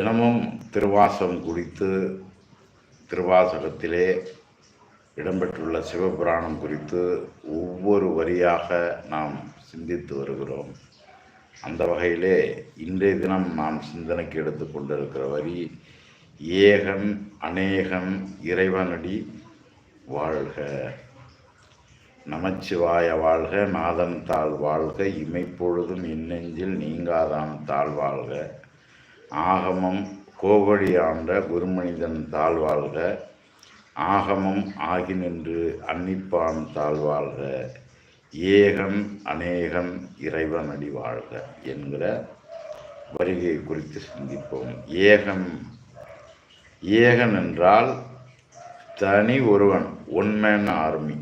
தினமும் திருவாசம் குறித்து திருவாசகத்திலே இடம்பெற்றுள்ள சிவபுராணம் குறித்து ஒவ்வொரு வரியாக நாம் சிந்தித்து வருகிறோம். அந்த வகையிலே இன்றைய தினம் நாம் சிந்தனைக்கு எடுத்துக்கொண்டிருக்கிற வரி ஏகன் அநேகன் இறைவனடி வாழ்க. நமச்சிவாய வாழ்க நாதன் தாழ் வாழ்க இமைப்பொழுதும் இன்னெஞ்சில் நீங்காதான் தாழ் வாழ்க. ஆகமம் கோவடி ஆண்ட குருமனிதன் தாழ்வாழ்க ஆகமம் ஆகி நின்று அன்னிப்பான் தாழ்வாழ்க ஏகம் ஏகன் அநேகன் இறைவனடி வாழ்க என்கிற வருகை குறித்து சிந்திப்போம். ஏகம் ஏகன் என்றால் தனி ஒருவன் ஒன்மேன் ஆர்மி.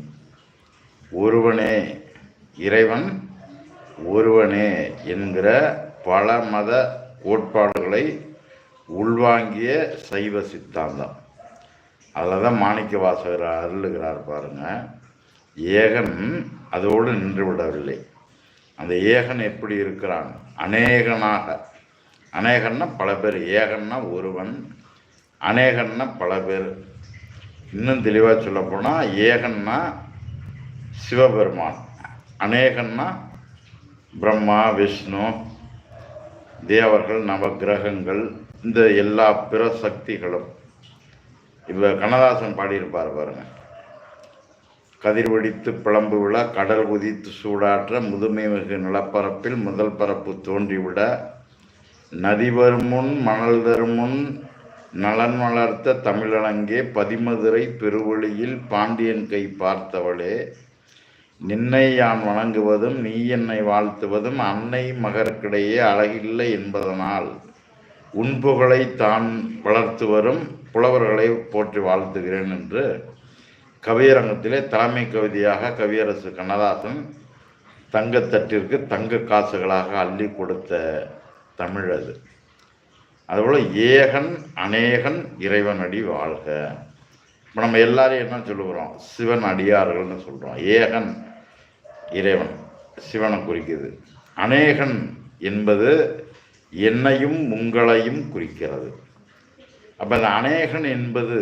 ஒருவனே இறைவன் ஒருவனே என்கிற பல மத கோட்பாடுகளை உள்வாங்கிய சைவ சித்தாந்தம். அதில் தான் மாணிக்க வாசகர் அருளுகிறார் பாருங்க. ஏகன் அதோடு நின்றுவிடவில்லை அந்த ஏகன் எப்படி இருக்கிறான்? அநேகனாக. அநேகன்னா பல பேர். ஏகன்னா ஒருவன். அநேகன்னா பல பேர். இன்னும் தெளிவாக சொல்லப்போனால் ஏகன்னா சிவபெருமான். அநேகன்னா பிரம்மா விஷ்ணு தேவர்கள் நவகிரகங்கள் இந்த எல்லா பிற சக்திகளும். இப்போ கண்ணதாசன் பாடியிருப்பார் பாருங்க. கதிர் வெடித்து பிளம்பு விழ கடல் உதித்து சூடாற்ற முதுமை மிகு நிலப்பரப்பில் முதல் பரப்பு தோன்றிவிட நதி வருமுன் மணல் தருமுன் நலன் வளர்த்த தமிழனங்கே பதிமதுரை பெருவழியில் பாண்டியன் கை பார்த்தவளே நின்னை யான் வணங்குவதும் நீ என்னை வாழ்த்துவதும் அன்னை மகருக்கிடையே அழகில்லை என்பதனால். உன் தான் வளர்த்து வரும் புலவர்களை போற்றி வாழ்த்துகிறேன் என்று கவியரங்கத்திலே தலைமை கவிதையாக கவியரசு கண்ணதாசன் தங்கத்தட்டிற்கு தங்க காசுகளாக அள்ளி கொடுத்த தமிழ் அது. அதுபோல் ஏகன் அநேகன் இறைவன் அடி வாழ்க. இப்போ நம்ம எல்லாரையும் என்ன சொல்லுகிறோம்? சிவன் அடியார்கள்னு சொல்கிறோம் ஏகன் இறைவன் சிவனை குறிக்குது. அநேகன் என்பது என்னையும் உங்களையும் குறிக்கிறது. அப்போ அந்த அநேகன் என்பது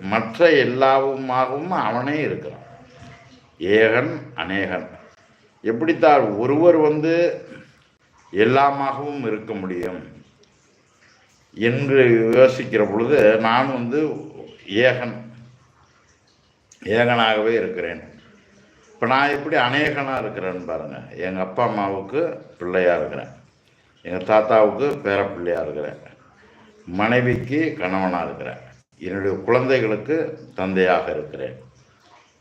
மற்ற எல்லாவுமாகவும் அவனே இருக்கிறான். ஏகன் அநேகன். எப்படித்தான் ஒருவர் வந்து எல்லாமாகவும் இருக்க முடியும் என்று யோசிக்கிற பொழுது நான் வந்து ஏகன் ஏகனாகவே இருக்கிறேன். இப்போ நான் எப்படி அநேகனாக இருக்கிறேன்னு பாருங்கள் எங்கள் அப்பா அம்மாவுக்கு பிள்ளையாக இருக்கிறேன். எங்கள் தாத்தாவுக்கு பேர பிள்ளையாக இருக்கிறேன். மனைவிக்கு கணவனாக இருக்கிறேன். என்னுடைய குழந்தைகளுக்கு தந்தையாக இருக்கிறேன்.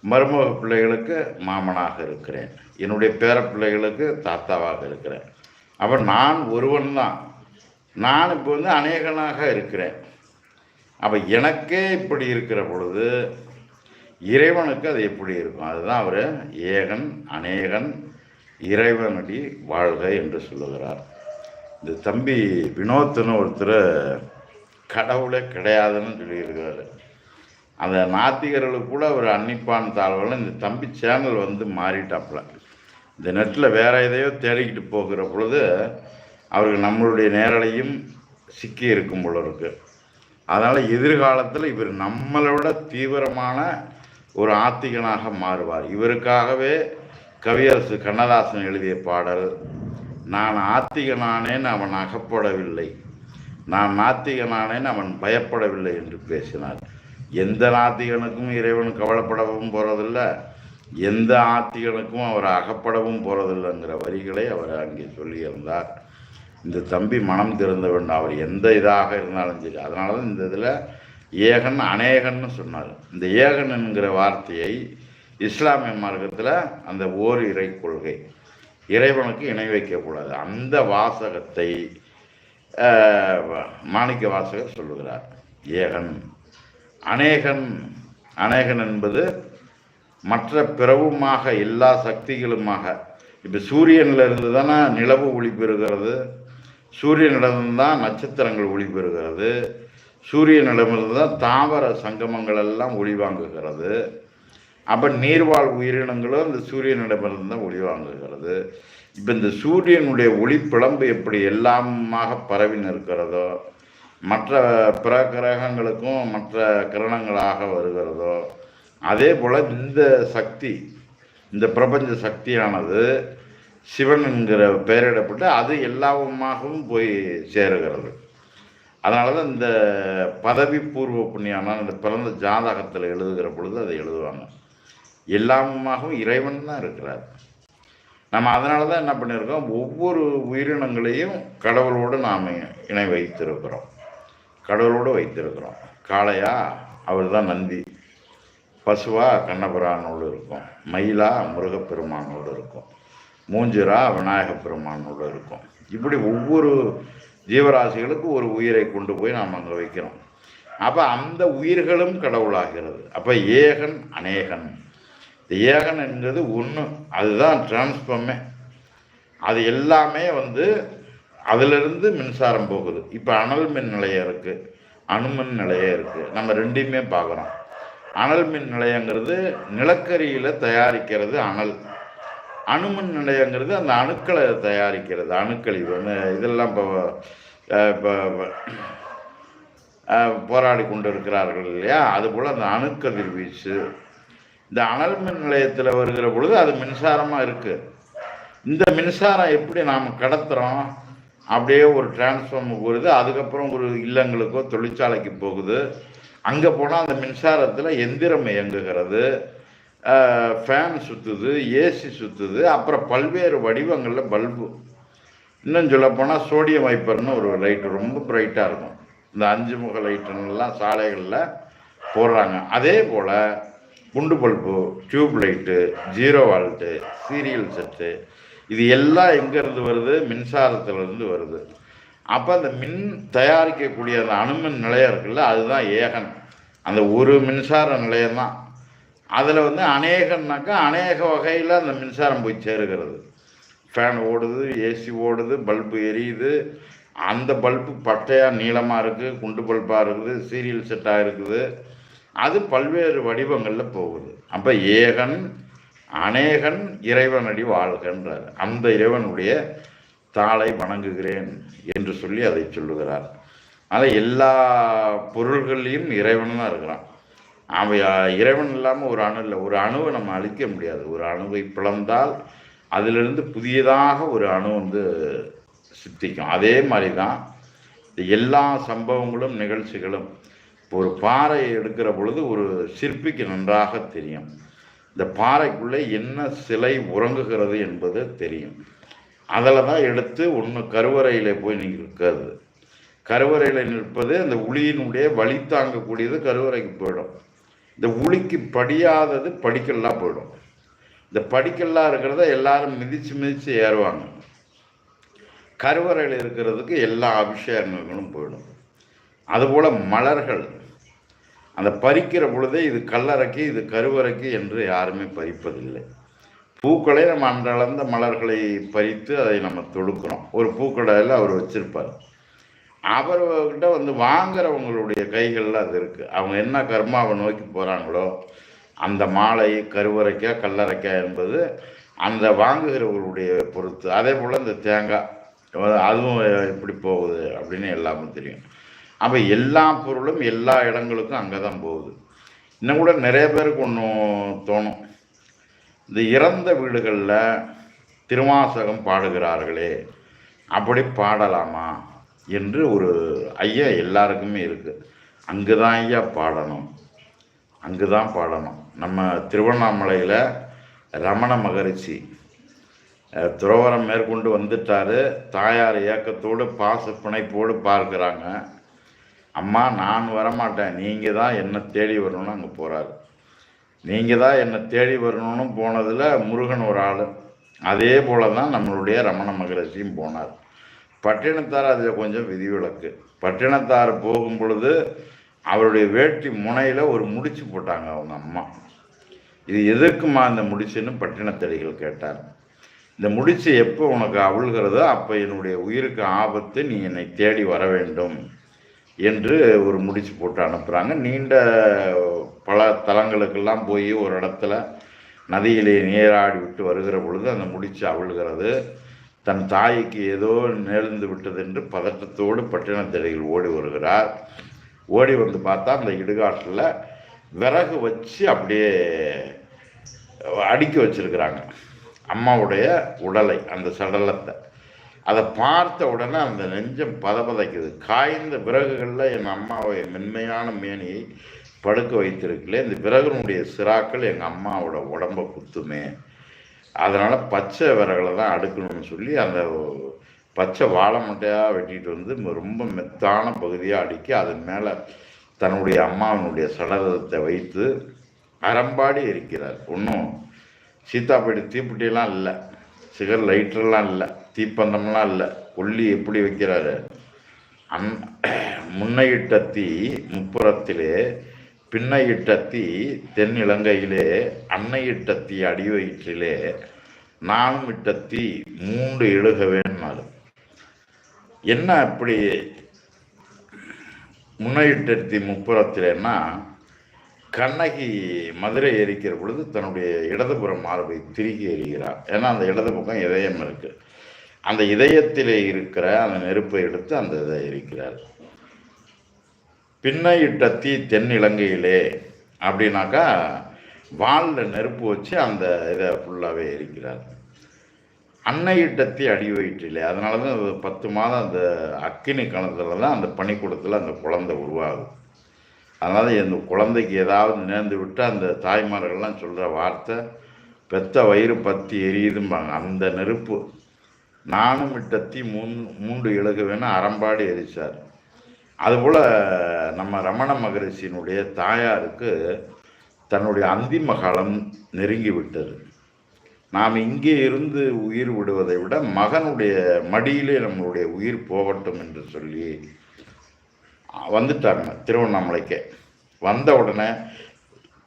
மருமக பிள்ளைகளுக்கு மாமனாக இருக்கிறேன். என்னுடைய பேர பிள்ளைகளுக்கு தாத்தாவாக இருக்கிறேன். அப்போ நான் ஒருவன் தான். நான் இப்போ வந்து அநேகனாக இருக்கிறேன். அப்போ எனக்கே இப்படி இருக்கிற பொழுது இறைவனுக்கு அது எப்படி இருக்கும்? அதுதான் அவர் ஏகன் அநேகன் இறைவனடி வாழ்க என்று சொல்லுகிறார். இந்த தம்பி வினோத்னு ஒருத்தர் கடவுளே கிடையாதுன்னு சொல்லியிருக்கிறாரு. அந்த நாத்திகர்களுக்கு கூட ஒரு அன்னிப்பான் தாழ்வில் இந்த தம்பி சேனல் வந்து மாறிட்டாப்புல. இந்த நெட்டில் வேற எதையோ தேடிக்கிட்டு போகிற பொழுது அவருக்கு நம்மளுடைய நேரலையும் சிக்கி இருக்கும் போல இருக்கு. அதனால் எதிர்காலத்தில் இவர் நம்மளோட தீவிரமான ஒரு ஆத்திகனாக மாறுவார். இவருக்காகவே கவியரசு கண்ணதாசன் எழுதிய பாடல் நான் ஆத்திகனானேன் அவன் அகப்படவில்லை. நான் நாத்திகனானேன் அவன் பயப்படவில்லை என்று பேசினார். எந்த நாத்திகனுக்கும் இறைவன் கவலைப்படவும் போகிறதில்ல எந்த ஆத்திகனுக்கும் அவர் அகப்படவும் போகிறதில்லைங்கிற வரிகளை அவர் அங்கே சொல்லியிருந்தார். இந்த தம்பி மனம் திறந்த வேண்டும் அவர் எந்த இதாக இருந்தாலும் சரி அதனால தான் இந்த இதில் ஏகன் அநேகன்னு சொன்னார். இந்த ஏகன் என்கிற வார்த்தையை இஸ்லாமிய மார்க்கத்தில் அந்த ஓர் இறை கொள்கை. இறைவனுக்கு இணை வைக்கக்கூடாது அந்த வாசகத்தை மாணிக்க வாசகர் சொல்லுகிறார். ஏகன் அநேகன் அநேகன் என்பது மற்ற பிறவுமாக எல்லா சக்திகளுமாக. இப்போ சூரியனிலிருந்து தானே நிலவு ஒளி பெறுகிறது. சூரியனிடம் தான் நட்சத்திரங்கள் ஒளி பெறுகிறது. சூரியனிடமிருந்து தான் தாவர சங்கமங்கள் எல்லாம் ஒளி வாங்குகிறது அப்போ நீர்வாழ் உயிரினங்களும் இந்த சூரியனிடமிருந்து தான் ஒளி வாங்குகிறது இப்போ இந்த சூரியனுடைய ஒளி எப்படி எல்லாமாக பரவி நிற்கிறதோ மற்ற பிற கிரகங்களுக்கும் மற்ற கிரணங்களாக வருகிறதோ அதே போல் இந்த சக்தி இந்த பிரபஞ்ச சக்தியானது சிவன் என்கிற பெயரிடப்பட்டு அது எல்லாவுமாகவும் போய் சேருகிறது. அதனால தான் இந்த பதவி பூர்வ புண்ணியமான இந்த பிறந்த ஜாதகத்தில் எழுதுகிற பொழுது அதை எழுதுவாங்க. எல்லாமாகவும் இறைவன் தான் இருக்கிறார். நம்ம அதனால தான் என்ன பண்ணியிருக்கோம்? ஒவ்வொரு உயிரினங்களையும் கடவுளோடு நாம் இணை வைத்திருக்கிறோம். கடவுளோடு வைத்திருக்கிறோம். காளையா? அவர் தான் நந்தி. பசுவா? கண்ணபுரானோடு இருக்கும். மயிலா? முருகப்பெருமானோடு இருக்கும். மூஞ்சிரா? விநாயகப் பெருமானோடு இருக்கும். இப்படி ஒவ்வொரு ஜீவராசிகளுக்கு ஒரு உயிரை கொண்டு போய் நாம் அங்கே வைக்கிறோம். அப்போ அந்த உயிர்களும் கடவுளாகிறது. அப்போ ஏகன் அநேகன். இந்த ஏகன் என்கிறது ஒன்று அதுதான் டிரான்ஸ்ஃபார்மே அது எல்லாமே வந்து அதிலிருந்து மின்சாரம் போகுது. இப்போ அனல் மின் நிலையம் இருக்குது அணுமின் நிலையம் இருக்குது நம்ம ரெண்டையுமே பார்க்குறோம். அனல் மின் நிலையங்கிறது நிலக்கரியில் தயாரிக்கிறது அனல். அணுமின் நிலையங்கிறது அந்த அணுக்களை தயாரிக்கிறது அணுக்கள் அந்த இதெல்லாம் இப்போ இப்போ போராடி கொண்டு இருக்கிறார்கள் இல்லையா அதுபோல் அந்த அணுக்கதிர் வீச்சு இந்த அனல் மின் நிலையத்தில் வருகிற பொழுது அது மின்சாரமாக இருக்குது இந்த மின்சாரம் எப்படி நாம் கடத்துகிறோம் அப்படியே ஒரு டிரான்ஸ்ஃபார்மர் வருது. அதுக்கப்புறம் ஒரு இல்லங்களுக்கோ தொழிற்சாலைக்கு போகுது. அங்கே போனால் அந்த மின்சாரத்தில் எந்திரம் இயங்குகிறது. ஃபேன் சுற்றுது ஏசி சுற்றுது அப்புறம் பல்வேறு வடிவங்களில் பல்பு. இன்னும் சொல்லப்போனால் சோடியம் வைப்பர்னு ஒரு லைட்டு ரொம்ப பிரைட்டாக இருக்கும். இந்த அஞ்சு முக லைட்டுன்னெல்லாம் சாலைகளில் போடுறாங்க. அதே போல் குண்டு bulb tube light zero watt serial set இது எல்லாம் எங்கேருந்து வருது? மின்சாரத்திலிருந்து வருது. அப்போ அந்த மின் தயாரிக்கக்கூடிய அந்த அணுமின் நிலையம் இருக்குல்ல அதுதான் ஏகன். அந்த ஒரு மின்சார நிலையம் தான் அதில் வந்து அநேகன்னாக்கா அநேக வகையில் அந்த மின்சாரம் போய் சேருகிறது. ஃபேன் ஓடுது ஏசி ஓடுது பல்பு எரியுது. அந்த பல்பு பட்டையாக நீளமாக இருக்குது குண்டு பல்பாக இருக்குது சீரியல் செட்டாக இருக்குது. அது பல்வேறு வடிவங்களில் போகுது. அப்போ ஏகன் அநேகன் இறைவனடி வாழ்கின்றார். அந்த இறைவனுடைய தாளை வணங்குகிறேன் என்று சொல்லி அதை சொல்லுகிறார். அதை எல்லா பொருள்கள்லையும் இறைவன் தான் இருக்கிறான். அவன் இறைவன் இல்லாமல் ஒரு அணு இல்லை. ஒரு அணுவை நம்ம அழிக்க முடியாது. ஒரு அணுவை பிளந்தால் அதிலிருந்து புதியதாக ஒரு அணு வந்து சித்திக்கும். அதே மாதிரி தான் இந்த எல்லா சம்பவங்களும் நிகழ்ச்சிகளும். இப்போ ஒரு பாறை எடுக்கிற பொழுது ஒரு சிற்பிக்கு நன்றாக தெரியும். இந்த பாறைக்குள்ளே என்ன சிலை உறங்குகிறது என்பது தெரியும். அதில் தான் எடுத்து ஒன்று கருவறையில் போய் நீங்கள் இருக்கிறது கருவறையில் நிற்பது அந்த உளியினுடைய வழி தாங்கக்கூடியது கருவறைக்கு போயிடும். இந்த உளிக்கு படியாதது படிக்கல்லாம் போயிடும். இந்த படிக்கல்லாம் இருக்கிறத எல்லாரும் மிதித்து மிதித்து ஏறுவாங்க. கருவறையில் இருக்கிறதுக்கு எல்லா அபிஷேகங்களும் போயிடும். அதுபோல் மலர்கள். அந்த பறிக்கிற பொழுதே இது கல்லறைக்கு இது கருவறைக்கு என்று யாருமே பறிப்பதில்லை. பூக்களை நம்ம அன்றளந்த மலர்களை பறித்து அதை நம்ம தொடுக்கிறோம். ஒரு பூக்கடையில் அவர் வச்சிருப்பார். அவர்கிட்ட வந்து வாங்குறவங்களுடைய கைகளில் அது இருக்குது அவங்க என்ன கர்மாவை நோக்கி போகிறாங்களோ அந்த மாலை கருவறைக்கா கல்லறைக்கா என்பது அந்த வாங்குகிறவர்களுடைய பொறுத்து. அதே போல் இந்த தேங்காய் அதுவும் எப்படி போகுது அப்படின்னு எல்லாமே தெரியும். அப்போ எல்லா பொருளும் எல்லா இடங்களுக்கும் அங்கே தான் போகுது. இன்னும் கூட நிறைய பேருக்கு ஒன்றும் தோணும். இந்த இறந்த வீடுகளில் திருவாசகம் பாடுகிறார்களே அப்படி பாடலாமா? என்று ஒரு ஐயா எல்லாருக்குமே இருக்குது அங்கே தான் ஐயா பாடணும். அங்கு தான் பாடணும். நம்ம திருவண்ணாமலையில் ரமண மகரிஷி துறவரம் மேற்கொண்டு வந்துட்டார். தாயார் இயக்கத்தோடு பாச பிணைப்போடு பார்க்குறாங்க. அம்மா நான் வரமாட்டேன். நீங்கள் தான் என்னை தேடி வரணும்னு அங்கே போகிறாரு நீங்கள் தான் என்னை தேடி வரணும்னு போனதில் முருகன் ஒரு ஆள். அதே போல தான் நம்மளுடைய ரமண மகரிஷியும் போனார். பட்டினத்தார் அதில் கொஞ்சம் விதிவிலக்கு. பட்டினத்தார் போகும் பொழுது அவருடைய வேட்டி முனையில் ஒரு முடிச்சு போட்டாங்க அவங்க அம்மா. இது எதற்குமா இந்த முடிச்சுன்னு பட்டினத்தடிகள் கேட்டார். இந்த முடிச்சு எப்போ உனக்கு அவிழ்கிறதோ அப்போ என்னுடைய உயிருக்கு ஆபத்து நீ என்னை தேடி வர வேண்டும் என்று ஒரு முடிச்சு போட்டு அனுப்புகிறாங்க நீண்ட பல தலங்களுக்கெல்லாம் போய் ஒரு இடத்துல நதியிலே நீராடி விட்டு வருகிற பொழுது அந்த முடிச்சு அவிழ்கிறது. தன் தாய்க்கு ஏதோ நேர்ந்து விட்டது என்று பதட்டத்தோடு பட்டினத்தடியில் ஓடி வருகிறார். ஓடி வந்து பார்த்தா அந்த இடுகாட்டில் விறகு வச்சு அப்படியே அடுக்கி வச்சிருக்கிறாங்க. அம்மாவுடைய உடலை அந்த சடலத்தை. அதை பார்த்த உடனே அந்த நெஞ்சம் பதபதைக்குது. காய்ந்த விறகுகளில் என் அம்மாவை மென்மையான மேனியை படுக்க வைத்திருக்கல. இந்த விறகுனுடைய சிராக்கள் எங்கள் அம்மாவோட உடம்பை குத்துமே. அதனால் பச்சை விறகுல தான் அடுக்கணும்னு சொல்லி அந்த பச்சை வாழை மட்டையாக வெட்டிட்டு வந்து ரொம்ப மெத்தான பகுதியாக அடுக்கி அதன் மேலே தன்னுடைய அம்மாவினுடைய சடலத்தை வைத்து அறம்பாடி இருக்கிறார் ஒன்றும் சீத்தாப்பேடி தீப்பெட்டியெல்லாம் இல்லை. சிகர் லைட்டர்லாம் இல்லை. தீப்பந்தம்லாம் இல்லை. கொல்லி எப்படி வைக்கிறாரு? அன் முன்னையிட்ட தீ முப்புறத்திலே பின்னையிட்ட தீ தென்னிலங்கையிலே அன்னையிட்ட தீ அடி வயிற்றிலே நானும் இட்ட தீ மூன்று இழுகவேன்னாரு என்ன அப்படி முன்னையிட்ட தீ முப்புறத்திலேன்னா கண்ணகி மதுரை எரிக்கிற பொழுது தன்னுடைய இடதுபுறம் மார்பை திருகி எறிகிறார். ஏன்னா அந்த இடது பக்கம் இதயம் இருக்கு. அந்த இதயத்திலே இருக்கிற அந்த நெருப்பை எடுத்து அந்த இதை எரிக்கிறார். பின்னையிட்ட தீ தென் இலங்கையிலே அப்படின்னாக்கா வாலில் நெருப்பு வச்சு அந்த இதை ஃபுல்லாகவே எரிக்கிறார். அன்னையிட்ட தீ அடி வயிற்றிலே. அதனால தான் அது பத்து மாதம் அந்த அக்கினி கணத்தில் தான் அந்த பனிக்கூடத்தில் அந்த குழந்தை உருவாகும். அதனால் இந்த குழந்தைக்கு ஏதாவது நேர்ந்து விட்டு அந்த தாய்மார்கள்லாம் சொல்கிற வார்த்தை பெத்த வயிறு பத்தி எரியுதும்பாங்க. அந்த நெருப்பு. நானும் இட்டத்தி மூன் மூன்று இலகுவேன்னு அறம்பாடி எரிச்சார். அதுபோல் நம்ம ரமண மகரிஷியினுடைய தாயாருக்கு தன்னுடைய அந்திம காலம் நெருங்கி விட்டது நாம் இங்கே இருந்து உயிர் விடுவதை விட மகனுடைய மடியிலே நம்மளுடைய உயிர் போகட்டும் என்று சொல்லி வந்துட்டாங்க திருவண்ணாமலைக்கு. வந்த உடனே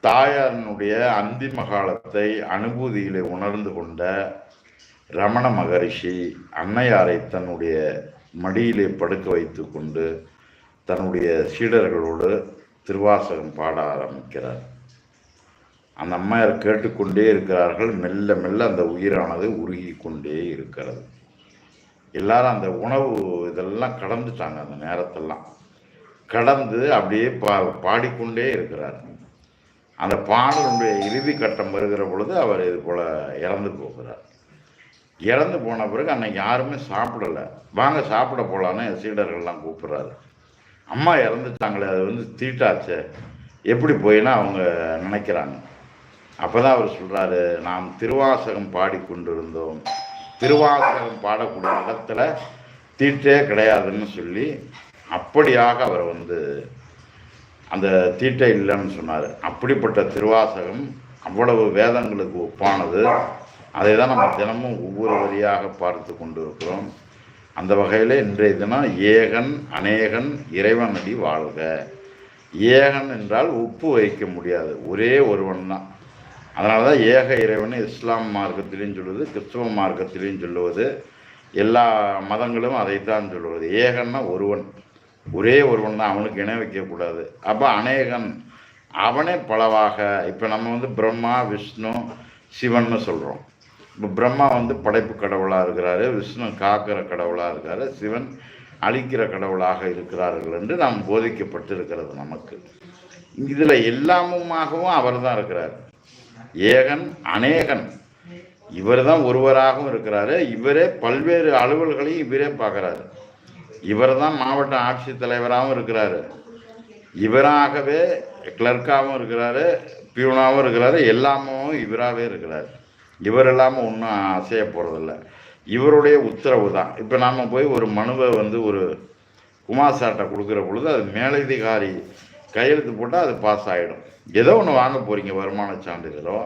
தாயாரினுடைய அந்திம காலத்தை அனுபூதியிலே உணர்ந்து கொண்ட ரமண மகரிஷி அன்னையாரை தன்னுடைய மடியிலே படுக்க வைத்து கொண்டு தன்னுடைய சீடர்களோடு திருவாசகம் பாட ஆரம்பிக்கிறார். அந்த அம்மையார் கேட்டுக்கொண்டே இருக்கிறார்கள். மெல்ல மெல்ல அந்த உயிரானது உருகி கொண்டே இருக்கிறது. எல்லாரும் அந்த உணவு இதெல்லாம் கடந்துட்டாங்க அந்த நேரத்தெல்லாம். கடந்து அப்படியே பா பாடிக்கொண்டே இருக்கிறார். அந்த பாடலுடைய இறுதி கட்டம் வருகிற பொழுது அவர் இது போல் இறந்து போகிறார். இறந்து போன பிறகு அன்னைக்கு யாருமே சாப்பிடலை. வாங்க சாப்பிட போகலான்னு சீடர்கள்லாம் கூப்பிட்றாரு. அம்மா இறந்துட்டாங்களே அது வந்து தீட்டாச்சே. எப்படி போயின்னா அவங்க நினைக்கிறாங்க. அப்போ தான் அவர் சொல்கிறாரு நாம் திருவாசகம் பாடிக்கொண்டிருந்தோம். திருவாசகம் பாடக்கூடிய இடத்துல தீட்டே கிடையாதுன்னு சொல்லி அப்படியாக அவர் வந்து அந்த தீட்டை இல்லைன்னு சொன்னார். அப்படிப்பட்ட திருவாசகம் அவ்வளவு வேதங்களுக்கு ஒப்பானது. அதை தான் நம்ம தினமும் ஒவ்வொரு வரியாக பார்த்து கொண்டு இருக்கிறோம் அந்த வகையில் இன்றைய தினம் ஏகன் அநேகன் இறைவனடி வாழ்க. ஏகன் என்றால் உப்பு வைக்க முடியாது. ஒரே ஒருவன் தான். அதனால தான் ஏக இறைவன் இஸ்லாம் மார்க்கத்திலையும் சொல்லுவது கிறிஸ்துவ மார்க்கத்திலையும் சொல்லுவது எல்லா மதங்களும் அதைத்தான் சொல்லுவது. ஏகன்னா ஒருவன். ஒரே ஒருவன் தான். அவனுக்கு இணை வைக்கக்கூடாது. அப்போ அநேகன் அவனே பலவாக இப்போ நம்ம வந்து பிரம்மா விஷ்ணு சிவன்னு சொல்கிறோம் பிரம்மா வந்து படைப்பு கடவுளாக இருக்கிறாரு விஷ்ணு காக்கிற கடவுளாக இருக்காரு சிவன் அழிக்கிற கடவுளாக இருக்கிறார்கள் என்று நாம் போதிக்கப்பட்டிருக்கிறது நமக்கு. இதில் எல்லாமுமாகவும் அவர் தான் இருக்கிறார். ஏகன் அநேகன். இவர் தான் ஒருவராகவும் இருக்கிறாரு. இவரே பல்வேறு அலுவல்களையும் இவரே பார்க்குறாரு. இவர் தான் மாவட்ட ஆட்சித்தலைவராகவும் இருக்கிறாரு. இவராகவே கிளர்க்காகவும் இருக்கிறாரு பியூனாகவும் இருக்கிறாரு எல்லாமும் இவராகவே இருக்கிறார். இவர் இல்லாமல் ஒன்றும் அசைய போகிறதில்ல இவருடைய உத்தரவு தான். இப்போ நாம் போய் ஒரு மனுவை வந்து ஒரு குமார் சாட்டை கொடுக்குற பொழுது அது மேலதிகாரி கையெழுத்து போட்டால் அது பாஸ் ஆகிடும் ஏதோ ஒன்று வாங்க போகிறீங்க வருமான சான்றிதழோ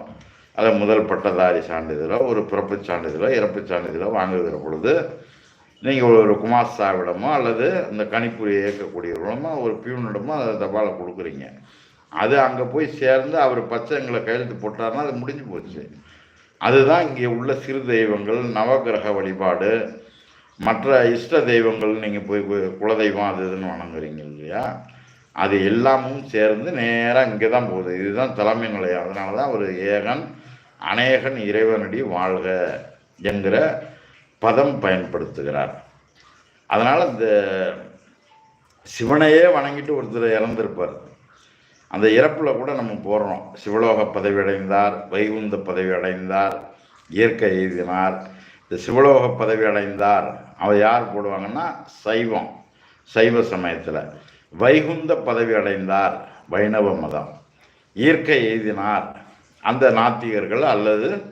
அதை முதல் பட்டதாரி சான்றிதழோ ஒரு பிறப்புச் சான்றிதழோ இறப்பு சான்றிதழோ வாங்குகிற பொழுது நீங்கள் ஒரு குமார் சாவிடமோ அல்லது இந்த கணிப்புரியை இயக்கக்கூடியவரிடமோ ஒரு பியூனிடமோ அதை தபாலை கொடுக்குறீங்க. அது அங்கே போய் சேர்ந்து அவர் பச்சைங்களை கையெழுத்து போட்டார்னா அது முடிஞ்சு போச்சு. அதுதான் இங்கே உள்ள சிறு தெய்வங்கள் நவகிரக வழிபாடு. மற்ற இஷ்ட தெய்வங்கள் நீங்கள் போய் போய் குலதெய்வம் அது இதுன்னு வணங்குறீங்க இல்லையா? அது எல்லாமும் சேர்ந்து நேராக இங்கே தான் போகுது. இதுதான் தலைமை நிலையம் அதனால தான் ஒரு ஏகன் அநேகன் இறைவனடி வாழ்க என்கிற பதம் பயன்படுத்துகிறார். அதனால் இந்த சிவனையே வணங்கிட்டு ஒருத்தர் இறந்திருப்பார். அந்த இறப்பில் கூட நம்ம போடுறோம் சிவலோக பதவி அடைந்தார் வைகுந்த பதவி அடைந்தார் இயற்கை எழுதினார் இந்த சிவலோக பதவி அடைந்தார் அவர் யார் போடுவாங்கன்னா? சைவம். சைவ சமயத்தில். வைகுந்த பதவி அடைந்தார் வைணவ மதம். இயற்கை எழுதினார் அந்த நாத்திகர்கள் அல்லது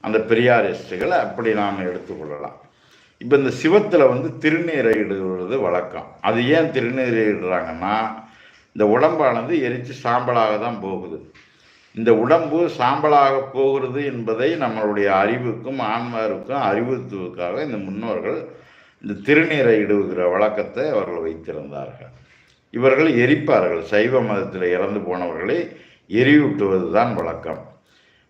அந்த பெரியாரிஸ்டுகளை அப்படி நாம் எடுத்துக்கொள்ளலாம். இப்போ இந்த சிவத்தில் வந்து திருநீரை இடுவது வழக்கம். அது ஏன் திருநீரை இடுறாங்கன்னா இந்த உடம்பானது எரித்து சாம்பலாக தான் போகுது. இந்த உடம்பு சாம்பலாக போகிறது என்பதை நம்மளுடைய அறிவுக்கும் ஆன்மாருக்கும் அறிவுத்துவுக்காக இந்த முன்னோர்கள் இந்த திருநீரை இடுகிற வழக்கத்தை அவர்கள் வைத்திருந்தார்கள். இவர்கள் எரிப்பார்கள். சைவ மதத்தில் இறந்து போனவர்களை எரியூட்டுவது தான் வழக்கம்.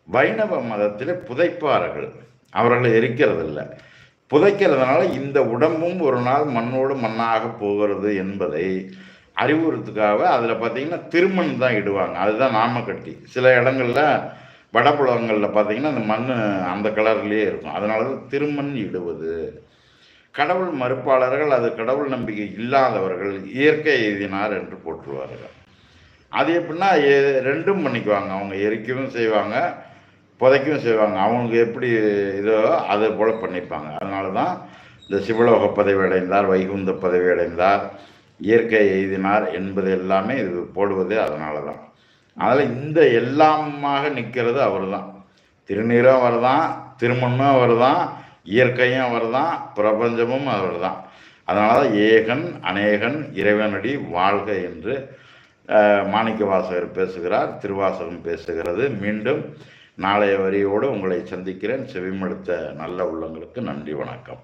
வைணவ மதத்தில் புதைப்பார்கள். அவர்கள் எரிக்கிறதில்ல. புதைக்கிறதுனால இந்த உடம்பும் ஒரு நாள் மண்ணோடு மண்ணாக போகிறது என்பதை அறிவுறுத்துக்காக அதில் பார்த்தீங்கன்னா திருமண் தான் இடுவாங்க. அதுதான் நாமக்கட்டி. சில இடங்களில் வடபுலங்களில் பார்த்தீங்கன்னா அந்த மண் அந்த கலர்லேயே இருக்கும். அதனால தான் திருமண் இடுவது. கடவுள் மறுப்பாளர்கள் அது கடவுள் நம்பிக்கை இல்லாதவர்கள் இயற்கை எழுதினார் என்று போற்றுவார்கள். அது எப்படின்னா ஏ ரெண்டும் பண்ணிக்குவாங்க. அவங்க எரிக்கவும் செய்வாங்க புதைக்கவும் செய்வாங்க. அவங்களுக்கு எப்படி இதோ அதை போல் பண்ணிப்பாங்க. அதனால தான் இந்த சிவலோக பதவி அடைந்தார் வைகுந்த பதவி அடைந்தார். இயற்கை எய்தினார் என்பது எல்லாமே இது போடுவது அதனால தான் அதில் இந்த எல்லாமாக நிற்கிறது அவர் தான் திருநீரும் அவர் தான் திருமண்ணும் அவர் தான் இயற்கையும் அவர் தான் பிரபஞ்சமும் அவர் தான் அதனால தான் ஏகன் அநேகன் இறைவனடி வாழ்க என்று மாணிக்க வாசகர் பேசுகிறார் திருவாசகம் பேசுகிறது. மீண்டும் நாளைய வரியோடு உங்களை சந்திக்கிறேன். செவிமடுத்த நல்ல உள்ளங்களுக்கு நன்றி வணக்கம்.